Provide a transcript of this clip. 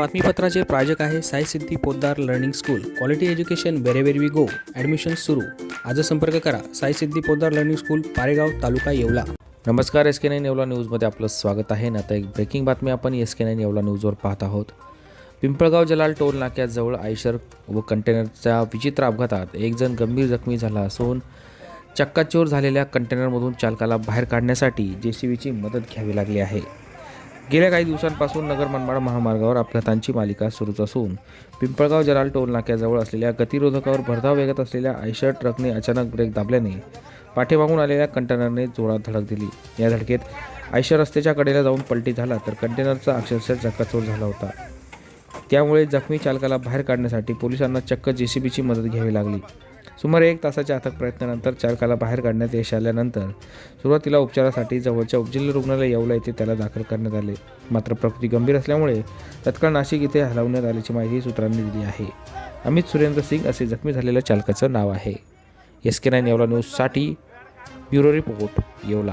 बातमीपत्राचे प्रायोजक आहे Sai Siddhi Poddar learning school. Quality education wherever we go admission सुरू. आज संपर्क करा. Sai Siddhi Poddar learning school Paregaon taluka Yeola. नमस्कार एस के नाईन येवला न्यूजमध्ये आपलं स्वागत आहे. ना आता एक ब्रेकिंग बातमी आपण एस के नाईन येवला न्यूजवर पाहत आहोत. पिंपळगाव जलाल टोल नाक्याजवळ आयशर व कंटेनरच्या विचित्र अपघातात एक जण गंभीर जखमी झाला असून चक्काचोर झालेल्या कंटेनरमधून चालकाला बाहेर काढण्यासाठी जे सी बीची मदत घ्यावी लागली आहे. गेल्या काही दिवसांपासून नगर मनमाड महामार्गावर अपघातांची मालिका सुरूच असून पिंपळगाव जलाल टोल नाक्याजवळ असलेल्या गतिरोधकावर भरधाव वेगात असलेल्या आयशर ट्रकने अचानक ब्रेक दाबल्याने पाठीमागून आलेल्या कंटेनरने जोरात धडक दिली. या धडकेत आयशर रस्त्याच्या कडेला जाऊन पलटी झाला तर कंटेनरचा अक्षरशः चक्काचूर झाला होता. त्यामुळे जखमी चालकाला बाहेर काढण्यासाठी पोलिसांना चक्क जे सी बीची मदत घ्यावी लागली. सुमारे एक तासाच्या अथक प्रयत्नानंतर चालकाला बाहेर काढण्यात यश आल्यानंतर सुरुवातीला उपचारासाठी जवळच्या उपजिल्हा रुग्णालय येवला येथे त्याला दाखल करण्यात आले. मात्र प्रकृती गंभीर असल्यामुळे तत्काळ नाशिक येथे हलवण्यात आल्याची माहिती सूत्रांनी दिली आहे. अमित सुरेंद्र सिंग असे जखमी झालेल्या चालकाचं नाव आहे. एस के नाईन येवला न्यूजसाठी ब्युरो रिपोर्ट येवला.